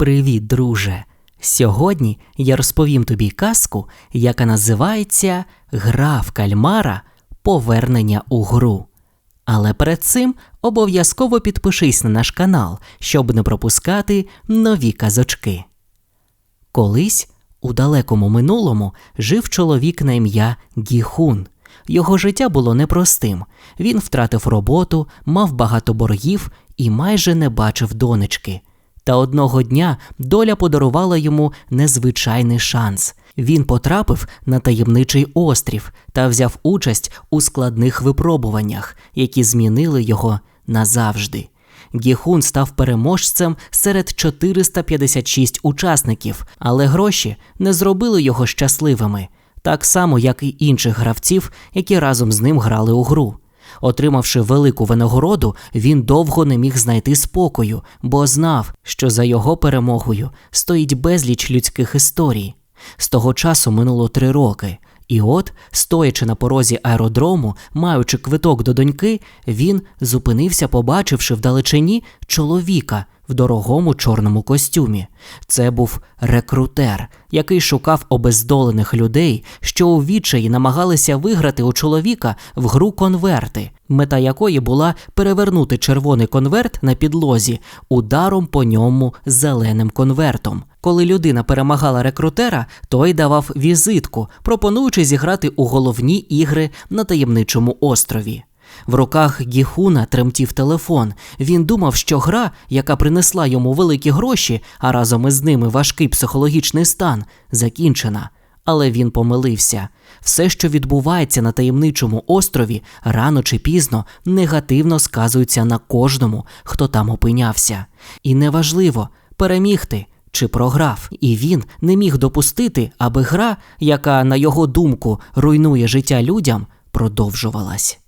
Привіт, друже! Сьогодні я розповім тобі казку, яка називається Гра в кальмара Повернення у гру. Але перед цим обов'язково підпишись на наш канал, щоб не пропускати нові казочки. Колись у далекому минулому жив чоловік на ім'я Гіхун. Його життя було непростим. Він втратив роботу, мав багато боргів і майже не бачив донечки. Та одного дня доля подарувала йому незвичайний шанс. Він потрапив на таємничий острів та взяв участь у складних випробуваннях, які змінили його назавжди. Гіхун став переможцем серед 456 учасників, але гроші не зробили його щасливими, так само, як і інших гравців, які разом з ним грали у гру. Отримавши велику винагороду, він довго не міг знайти спокою, бо знав, що за його перемогою стоїть безліч людських історій. З того часу минуло три роки, і от, стоячи на порозі аеродрому, маючи квиток до доньки, він зупинився, побачивши вдалечині чоловіка в дорогому чорному костюмі. Це був рекрутер, який шукав обездолених людей, що у відчаї намагалися виграти у чоловіка в гру конверти, мета якої була перевернути червоний конверт на підлозі ударом по ньому зеленим конвертом. Коли людина перемагала рекрутера, той давав візитку, пропонуючи зіграти у головні ігри на таємничому острові. В руках Гіхуна тремтів телефон. Він думав, що гра, яка принесла йому великі гроші, а разом із ними важкий психологічний стан, закінчена. Але він помилився. Все, що відбувається на таємничому острові, рано чи пізно негативно сказується на кожному, хто там опинявся. І неважливо, переміг ти чи програв, і він не міг допустити, аби гра, яка, на його думку, руйнує життя людям, продовжувалась.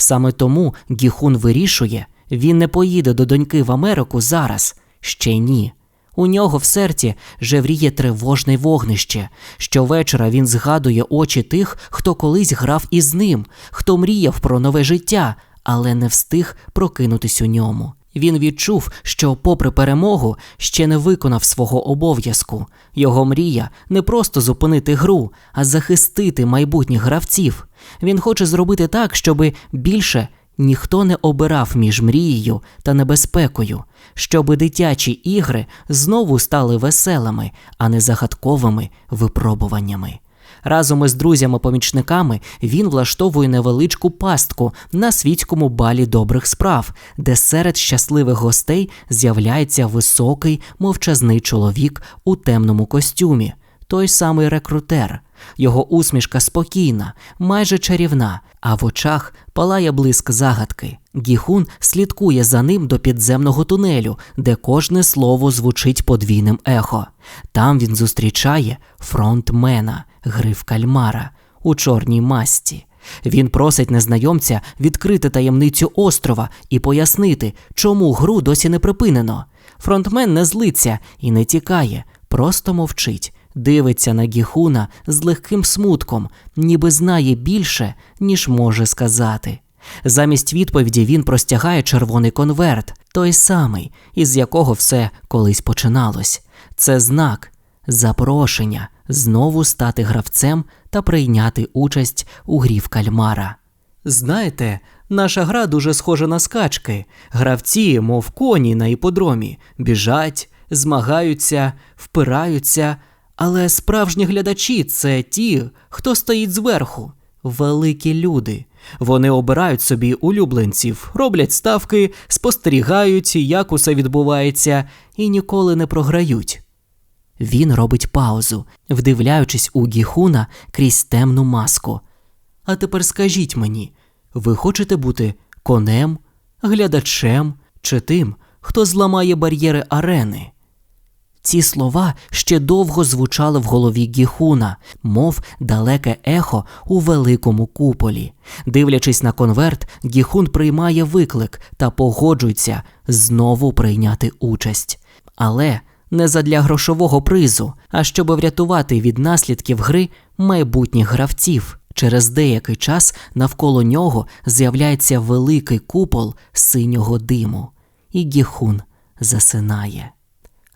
Саме тому Гіхун вирішує, він не поїде до доньки в Америку зараз, ще ні. У нього в серці жевріє тривожне вогнище. Щовечора він згадує очі тих, хто колись грав із ним, хто мріяв про нове життя, але не встиг прокинутись у ньому. Він відчув, що, попри перемогу, ще не виконав свого обов'язку. Його мрія не просто зупинити гру, а захистити майбутніх гравців. Він хоче зробити так, щоби більше ніхто не обирав між мрією та небезпекою, щоби дитячі ігри знову стали веселими, а не загадковими випробуваннями. Разом із друзями-помічниками він влаштовує невеличку пастку на світському балі добрих справ, де серед щасливих гостей з'являється високий мовчазний чоловік у темному костюмі, той самий рекрутер. Його усмішка спокійна, майже чарівна, а в очах палає блиск загадки. Гіхун слідкує за ним до підземного тунелю, де кожне слово звучить подвійним ехо. Там він зустрічає фронтмена, гриф кальмара у чорній масті. Він просить незнайомця відкрити таємницю острова і пояснити, чому гру досі не припинено. Фронтмен не злиться і не тікає, просто мовчить, дивиться на Гіхуна з легким смутком, ніби знає більше, ніж може сказати. Замість відповіді він простягає червоний конверт, той самий, із якого все колись починалось. Це знак, запрошення знову стати гравцем та прийняти участь у грі в кальмара. Знаєте, наша гра дуже схожа на скачки. Гравці, мов коні на іподромі, біжать, змагаються, впираються, але справжні глядачі це ті, хто стоїть зверху, великі люди. Вони обирають собі улюбленців, роблять ставки, спостерігають, як усе відбувається, і ніколи не програють. Він робить паузу, вдивляючись у Гіхуна крізь темну маску. А тепер скажіть мені, ви хочете бути конем, глядачем чи тим, хто зламає бар'єри арени? Ці слова ще довго звучали в голові Гіхуна, мов далеке ехо у великому куполі. Дивлячись на конверт, Гіхун приймає виклик та погоджується знову прийняти участь. Але не задля грошового призу, а щоб врятувати від наслідків гри майбутніх гравців. Через деякий час навколо нього з'являється великий купол синього диму, і Гіхун засинає.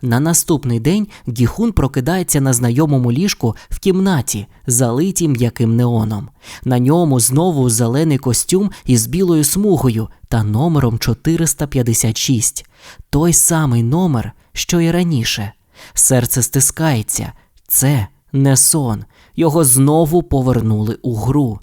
На наступний день Гіхун прокидається на знайомому ліжку в кімнаті, залитій м'яким неоном. На ньому знову зелений костюм із білою смугою та номером 456. Той самий номер, що і раніше. Серце стискається. Це не сон. Його знову повернули у гру.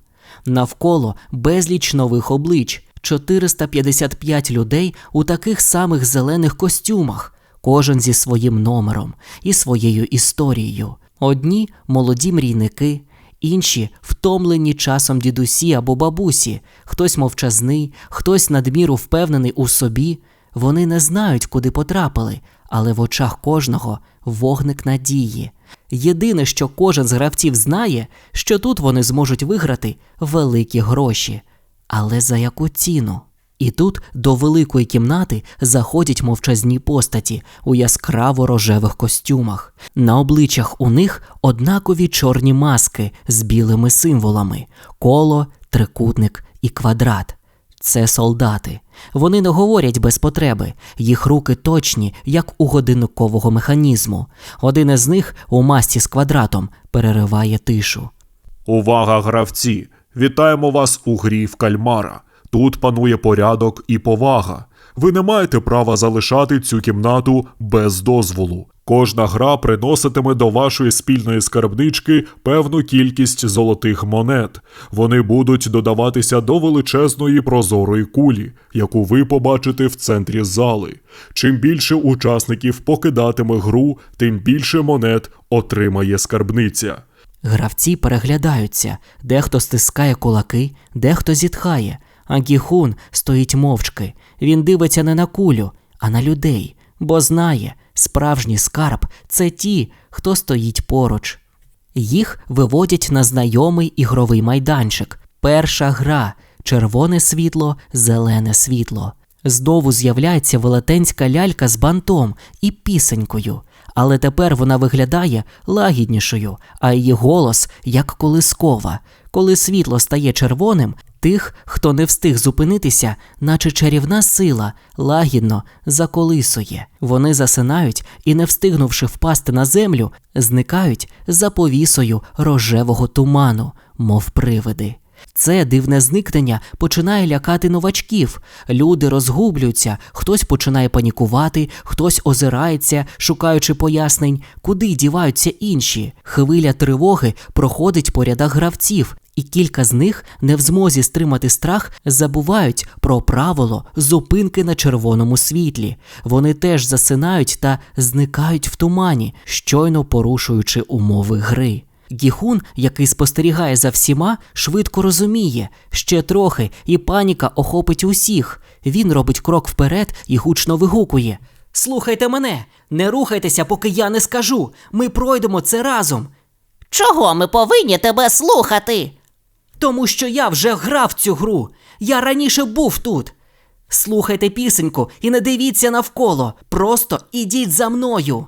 Навколо безліч нових облич, 455 людей у таких самих зелених костюмах, кожен зі своїм номером і своєю історією. Одні молоді мрійники, інші втомлені часом дідусі або бабусі, хтось мовчазний, хтось надміру впевнений у собі. Вони не знають, куди потрапили, але в очах кожного вогник надії. Єдине, що кожен з гравців знає, що тут вони зможуть виграти великі гроші. Але за яку ціну? І тут до великої кімнати заходять мовчазні постаті у яскраво рожевих костюмах. На обличчях у них однакові чорні маски з білими символами: коло, трикутник і квадрат. Це солдати. Вони не говорять без потреби, їх руки точні, як у годинникового механізму. Один із них у масці з квадратом перериває тишу. Увага, гравці! Вітаємо вас у грі в кальмара. Тут панує порядок і повага. Ви не маєте права залишати цю кімнату без дозволу. Кожна гра приноситиме до вашої спільної скарбнички певну кількість золотих монет. Вони будуть додаватися до величезної прозорої кулі, яку ви побачите в центрі зали. Чим більше учасників покидатиме гру, тим більше монет отримає скарбниця. Гравці переглядаються, дехто стискає кулаки, дехто зітхає, а Гіхун стоїть мовчки. Він дивиться не на кулю, а на людей, бо знає, справжній скарб це ті, хто стоїть поруч. Їх виводять на знайомий ігровий майданчик. Перша гра червоне світло, зелене світло. Знову з'являється велетенська лялька з бантом і пісенькою, але тепер вона виглядає лагіднішою, а її голос як колискова. Коли світло стає червоним, тих, хто не встиг зупинитися, наче чарівна сила, лагідно заколисує. Вони засинають і, не встигнувши впасти на землю, зникають за повісою рожевого туману, мов привиди. Це дивне зникнення починає лякати новачків. Люди розгублюються, хтось починає панікувати, хтось озирається, шукаючи пояснень, куди діваються інші. Хвиля тривоги проходить по рядах гравців, і кілька з них, не в змозі стримати страх, забувають про правило зупинки на червоному світлі. Вони теж засинають та зникають в тумані, щойно порушуючи умови гри. Гіхун, який спостерігає за всіма, швидко розуміє ще трохи, і паніка охопить усіх. Він робить крок вперед і гучно вигукує: Слухайте мене, не рухайтеся, поки я не скажу. Ми пройдемо це разом. Чого ми повинні тебе слухати? Тому що я вже грав цю гру. Я раніше був тут. Слухайте пісеньку і не дивіться навколо. Просто ідіть за мною.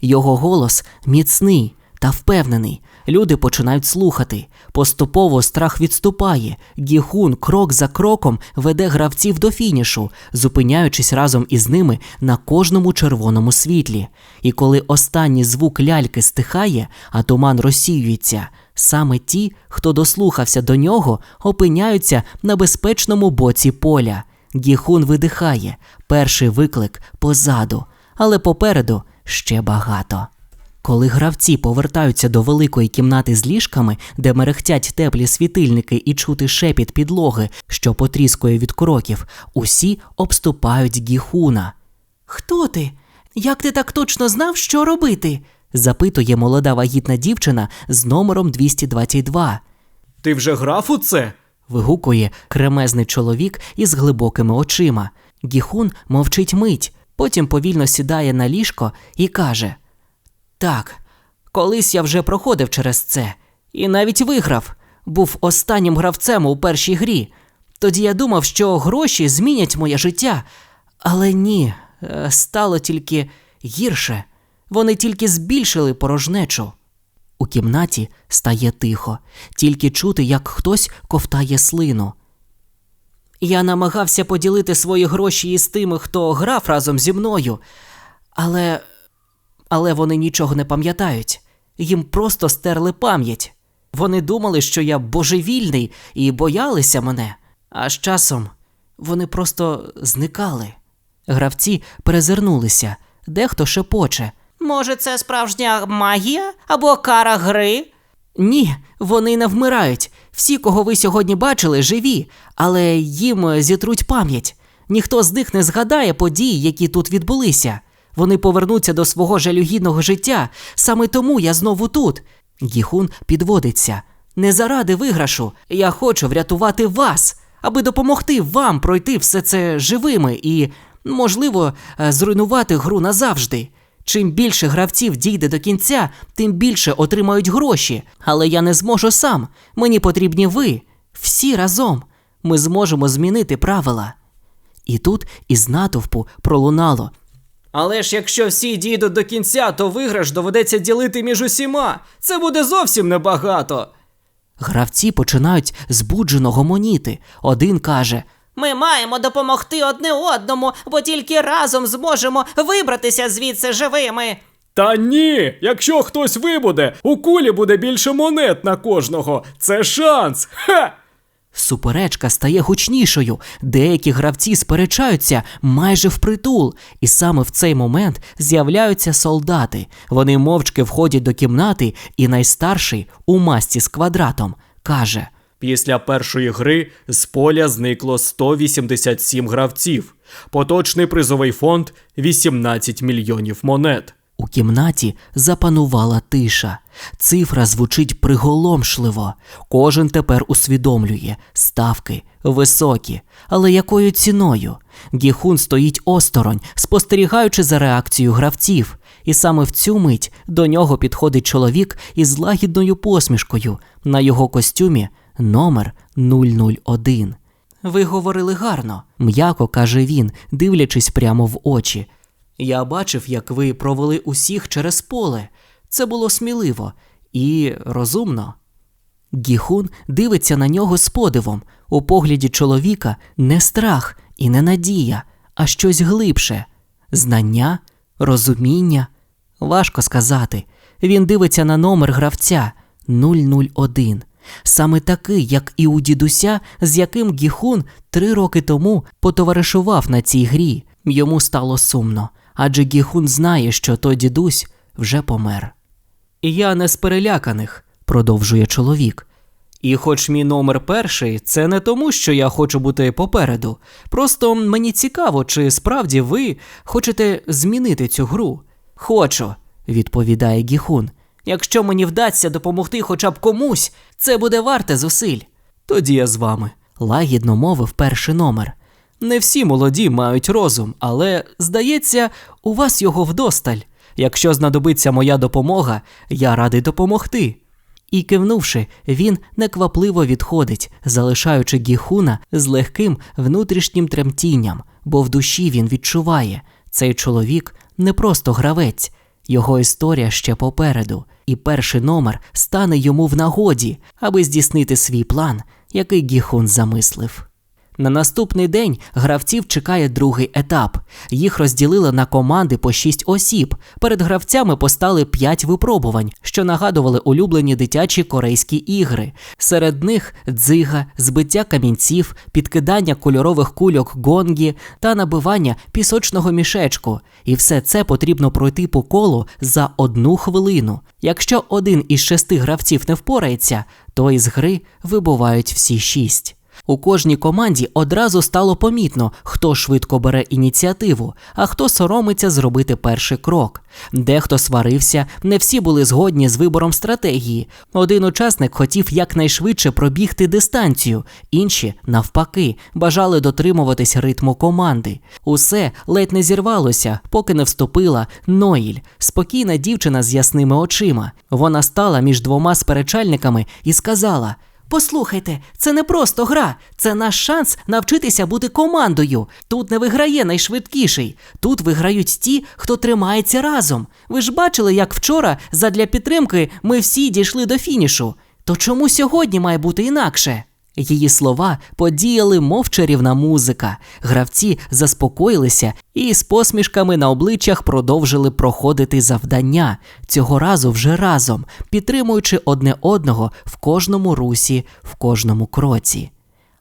Його голос міцний та впевнений. Люди починають слухати. Поступово страх відступає. Гіхун крок за кроком веде гравців до фінішу, зупиняючись разом із ними на кожному червоному світлі. І коли останній звук ляльки стихає, а туман розсіюється, саме ті, хто дослухався до нього, опиняються на безпечному боці поля. Гіхун видихає. Перший виклик позаду, але попереду ще багато. Коли гравці повертаються до великої кімнати з ліжками, де мерехтять теплі світильники і чути шепіт підлоги, що потріскує від кроків, усі обступають гіхуна. Хто ти? Як ти так точно знав, що робити? запитує молода вагітна дівчина з номером 222. Ти вже грав у це? вигукує кремезний чоловік із глибокими очима. Гіхун мовчить мить, потім повільно сідає на ліжко і каже. Так, колись я вже проходив через це і навіть виграв. Був останнім гравцем у першій грі. Тоді я думав, що гроші змінять моє життя. Але ні, е, стало тільки гірше. Вони тільки збільшили порожнечу. У кімнаті стає тихо, тільки чути, як хтось ковтає слину. Я намагався поділити свої гроші із тими, хто грав разом зі мною, але але вони нічого не пам'ятають. Їм просто стерли пам'ять. Вони думали, що я божевільний і боялися мене, а з часом вони просто зникали. Гравці перезирнулися, дехто шепоче. Може, це справжня магія або кара гри? Ні, вони не вмирають. Всі, кого ви сьогодні бачили, живі, але їм зітруть пам'ять. Ніхто з них не згадає подій, які тут відбулися. Вони повернуться до свого жалюгідного життя. Саме тому я знову тут. Гіхун підводиться. Не заради виграшу. Я хочу врятувати вас, аби допомогти вам пройти все це живими і, можливо, е, зруйнувати гру назавжди. Чим більше гравців дійде до кінця, тим більше отримають гроші. Але я не зможу сам. Мені потрібні ви. Всі разом. Ми зможемо змінити правила. І тут із натовпу пролунало. Але ж якщо всі дійдуть до кінця, то виграш доведеться ділити між усіма. Це буде зовсім небагато. Гравці починають збуджено гомоніти. Один каже: Ми маємо допомогти одне одному, бо тільки разом зможемо вибратися звідси живими. Та ні, якщо хтось вибуде, у кулі буде більше монет на кожного. Це шанс. Ха! Суперечка стає гучнішою. Деякі гравці сперечаються майже впритул, і саме в цей момент з'являються солдати. Вони мовчки входять до кімнати, і найстарший у масці з квадратом каже: Після першої гри з поля зникло 187 гравців. Поточний призовий фонд 18 мільйонів монет. У кімнаті запанувала тиша. Цифра звучить приголомшливо. Кожен тепер усвідомлює ставки високі, але якою ціною? Гіхун стоїть осторонь, спостерігаючи за реакцією гравців, і саме в цю мить до нього підходить чоловік із лагідною посмішкою. На його костюмі номер 001. Ви говорили гарно, м'яко каже він, дивлячись прямо в очі. Я бачив, як ви провели усіх через поле. Це було сміливо і розумно. Гіхун дивиться на нього з подивом. У погляді чоловіка не страх і не надія, а щось глибше знання, розуміння. Важко сказати. Він дивиться на номер гравця 001. Саме такий, як і у дідуся, з яким Гіхун три роки тому потоваришував на цій грі. Йому стало сумно, адже Гіхун знає, що той дідусь вже помер. І Я не з переляканих, продовжує чоловік. І хоч мій номер перший, це не тому, що я хочу бути попереду. Просто мені цікаво, чи справді ви хочете змінити цю гру. Хочу, відповідає Гіхун. Якщо мені вдасться допомогти хоча б комусь, це буде варте зусиль. Тоді я з вами, лагідно мовив перший номер. Не всі молоді мають розум, але, здається, у вас його вдосталь. Якщо знадобиться моя допомога, я радий допомогти. І кивнувши, він неквапливо відходить, залишаючи Гіхуна з легким внутрішнім тремтінням, бо в душі він відчуває, цей чоловік не просто гравець, його історія ще попереду, і перший номер стане йому в нагоді, аби здійснити свій план, який Гіхун замислив. На наступний день гравців чекає другий етап. Їх розділили на команди по 6 осіб. Перед гравцями постали 5 випробувань, що нагадували улюблені дитячі корейські ігри. Серед них дзига, збиття камінців, підкидання кольорових кульок гонгі та набивання пісочного мішечку. І все це потрібно пройти по колу за одну хвилину. Якщо один із шести гравців не впорається, то із гри вибувають всі шість. У кожній команді одразу стало помітно, хто швидко бере ініціативу, а хто соромиться зробити перший крок. Дехто сварився, не всі були згодні з вибором стратегії. Один учасник хотів якнайшвидше пробігти дистанцію, інші, навпаки, бажали дотримуватись ритму команди. Усе ледь не зірвалося, поки не вступила Ноїль, спокійна дівчина з ясними очима. Вона стала між двома сперечальниками і сказала. Послухайте, це не просто гра, це наш шанс навчитися бути командою. Тут не виграє найшвидкіший, тут виграють ті, хто тримається разом. Ви ж бачили, як вчора, задля підтримки, ми всі дійшли до фінішу. То чому сьогодні має бути інакше? Її слова подіяли, мов чарівна музика. Гравці заспокоїлися і з посмішками на обличчях продовжили проходити завдання, цього разу вже разом, підтримуючи одне одного в кожному русі, в кожному кроці.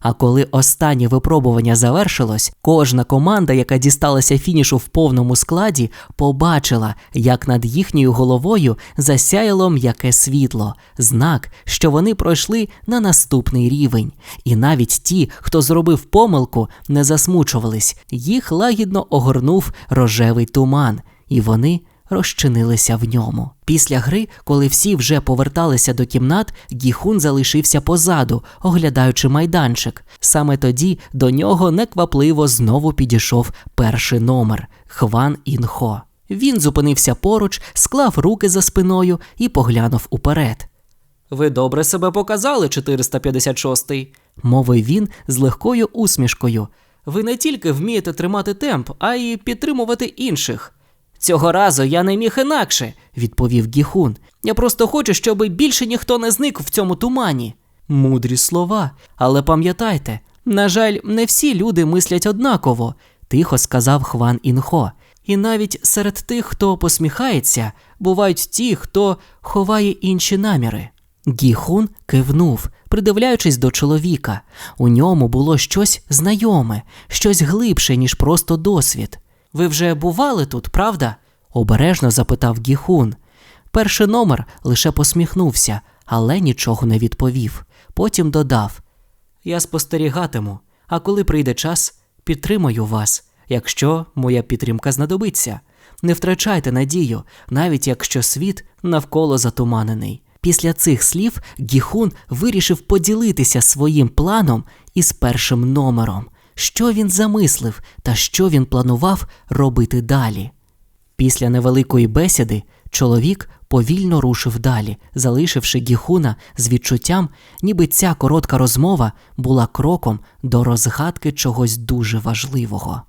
А коли останнє випробування завершилось, кожна команда, яка дісталася фінішу в повному складі, побачила, як над їхньою головою засяяло м'яке світло, знак, що вони пройшли на наступний рівень. І навіть ті, хто зробив помилку, не засмучувались, їх лагідно огорнув рожевий туман, і вони розчинилися в ньому. Після гри, коли всі вже поверталися до кімнат, Гіхун залишився позаду, оглядаючи майданчик. Саме тоді до нього неквапливо знову підійшов перший номер Хван Інхо. Він зупинився поруч, склав руки за спиною і поглянув уперед. Ви добре себе показали, 456-й, мовив він з легкою усмішкою. Ви не тільки вмієте тримати темп, а й підтримувати інших. Цього разу я не міг інакше, відповів Гіхун. Я просто хочу, щоб більше ніхто не зник в цьому тумані. Мудрі слова, але пам'ятайте, на жаль, не всі люди мислять однаково, тихо сказав Хван Інхо. І навіть серед тих, хто посміхається, бувають ті, хто ховає інші наміри. Гіхун кивнув, придивляючись до чоловіка. У ньому було щось знайоме, щось глибше, ніж просто досвід. Ви вже бували тут, правда? обережно запитав Гіхун. Перший номер лише посміхнувся, але нічого не відповів. Потім додав: Я спостерігатиму, а коли прийде час, підтримаю вас, якщо моя підтримка знадобиться. Не втрачайте надію, навіть якщо світ навколо затуманений. Після цих слів Гіхун вирішив поділитися своїм планом із першим номером що він замислив та що він планував робити далі. Після невеликої бесіди чоловік повільно рушив далі, залишивши Гіхуна з відчуттям, ніби ця коротка розмова була кроком до розгадки чогось дуже важливого.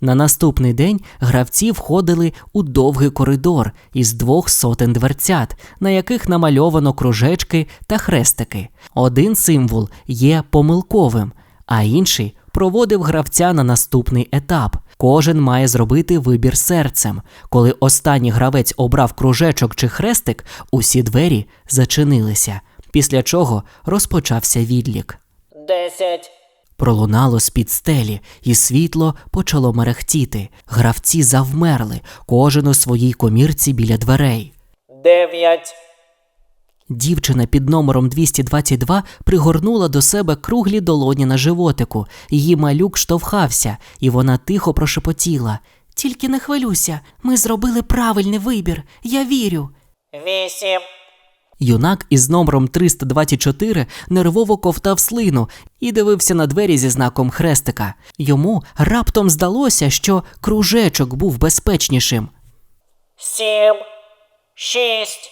На наступний день гравці входили у довгий коридор із двох сотень дверцят, на яких намальовано кружечки та хрестики. Один символ є помилковим, а інший проводив гравця на наступний етап. Кожен має зробити вибір серцем. Коли останній гравець обрав кружечок чи хрестик, усі двері зачинилися, після чого розпочався відлік. Десять, Пролунало з-під стелі, і світло почало мерехтіти. Гравці завмерли, кожен у своїй комірці біля дверей. дев'ять, Дівчина під номером 222 пригорнула до себе круглі долоні на животику. Її малюк штовхався, і вона тихо прошепотіла. Тільки не хвилюйся, ми зробили правильний вибір. Я вірю. вісім, Юнак із номером 324 нервово ковтав слину і дивився на двері зі знаком хрестика. Йому раптом здалося, що кружечок був безпечнішим. сім, шість,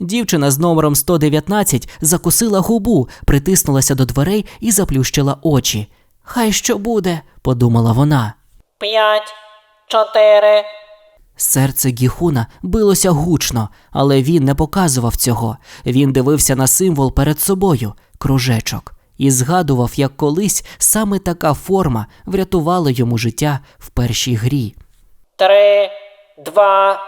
Дівчина з номером 119 закусила губу, притиснулася до дверей і заплющила очі. Хай що буде, подумала вона. п'ять, чотири, Серце Гіхуна билося гучно, але він не показував цього. Він дивився на символ перед собою кружечок, і згадував, як колись саме така форма врятувала йому життя в першій грі. три, два,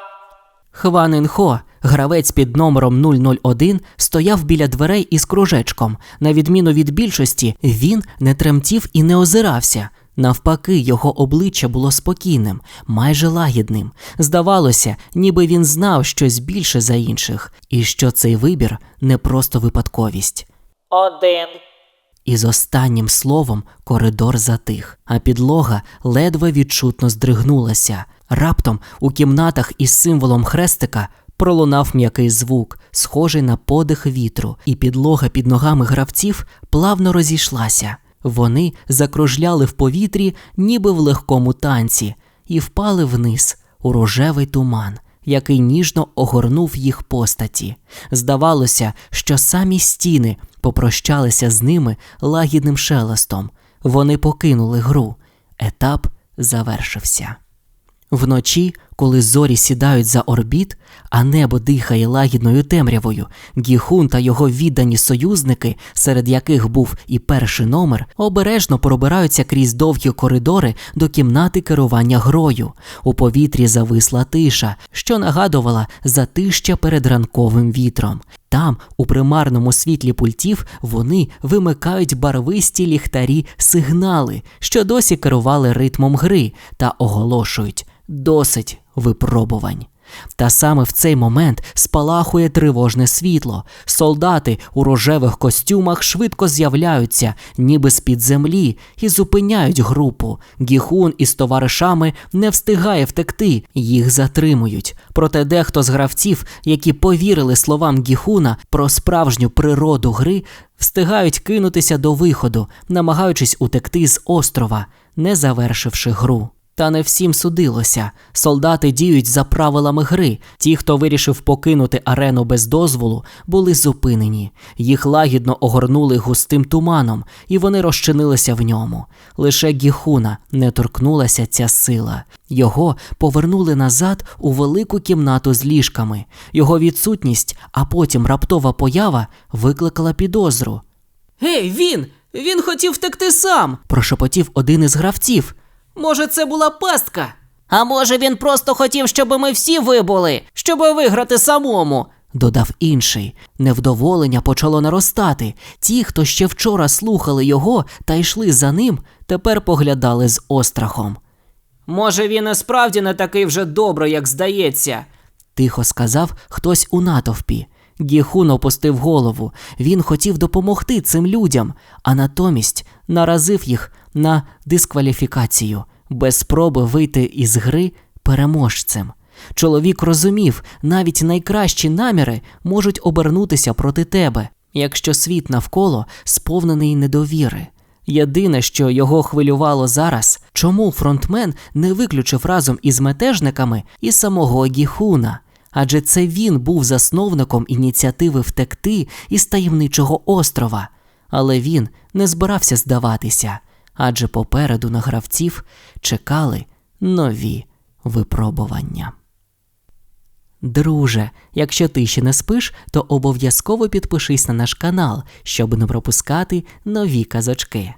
Хван Інхо, гравець під номером 001, стояв біля дверей із кружечком. На відміну від більшості, він не тремтів і не озирався. Навпаки, його обличчя було спокійним, майже лагідним. Здавалося, ніби він знав щось більше за інших, і що цей вибір не просто випадковість. один, І з останнім словом коридор затих, а підлога ледве відчутно здригнулася. Раптом у кімнатах із символом хрестика пролунав м'який звук, схожий на подих вітру, і підлога під ногами гравців плавно розійшлася. Вони закружляли в повітрі, ніби в легкому танці, і впали вниз у рожевий туман, який ніжно огорнув їх постаті. Здавалося, що самі стіни попрощалися з ними лагідним шелестом. Вони покинули гру. Етап завершився. Вночі, Коли зорі сідають за орбіт, а небо дихає лагідною темрявою, Гіхун та його віддані союзники, серед яких був і перший номер, обережно пробираються крізь довгі коридори до кімнати керування грою. У повітрі зависла тиша, що нагадувала затища перед ранковим вітром. Там, у примарному світлі пультів, вони вимикають барвисті ліхтарі сигнали, що досі керували ритмом гри, та оголошують досить випробувань. Та саме в цей момент спалахує тривожне світло. Солдати у рожевих костюмах швидко з'являються, ніби з-під землі, і зупиняють групу. Гіхун із товаришами не встигає втекти, їх затримують. Проте дехто з гравців, які повірили словам Гіхуна про справжню природу гри, встигають кинутися до виходу, намагаючись утекти з острова, не завершивши гру. Та не всім судилося. Солдати діють за правилами гри. Ті, хто вирішив покинути арену без дозволу, були зупинені. Їх лагідно огорнули густим туманом, і вони розчинилися в ньому. Лише Гіхуна не торкнулася ця сила. Його повернули назад у велику кімнату з ліжками. Його відсутність, а потім раптова поява викликала підозру. Гей, він! Він хотів втекти сам. Прошепотів один із гравців. Може, це була пастка? А може він просто хотів, щоб ми всі вибули, щоб виграти самому. додав інший. Невдоволення почало наростати. Ті, хто ще вчора слухали його та йшли за ним, тепер поглядали з острахом. Може, він і справді не такий вже добрий, як здається. Тихо сказав хтось у натовпі. Гіхун опустив голову. Він хотів допомогти цим людям, а натомість наразив їх на дискваліфікацію, без спроби вийти із гри переможцем. Чоловік розумів, навіть найкращі наміри можуть обернутися проти тебе, якщо світ навколо сповнений недовіри. Єдине, що його хвилювало зараз, чому фронтмен не виключив разом із метежниками і самого Гіхуна. Адже це він був засновником ініціативи втекти із таємничого острова. Але він не збирався здаватися, адже попереду на гравців чекали нові випробування. Друже, якщо ти ще не спиш, то обов'язково підпишись на наш канал, щоб не пропускати нові казочки.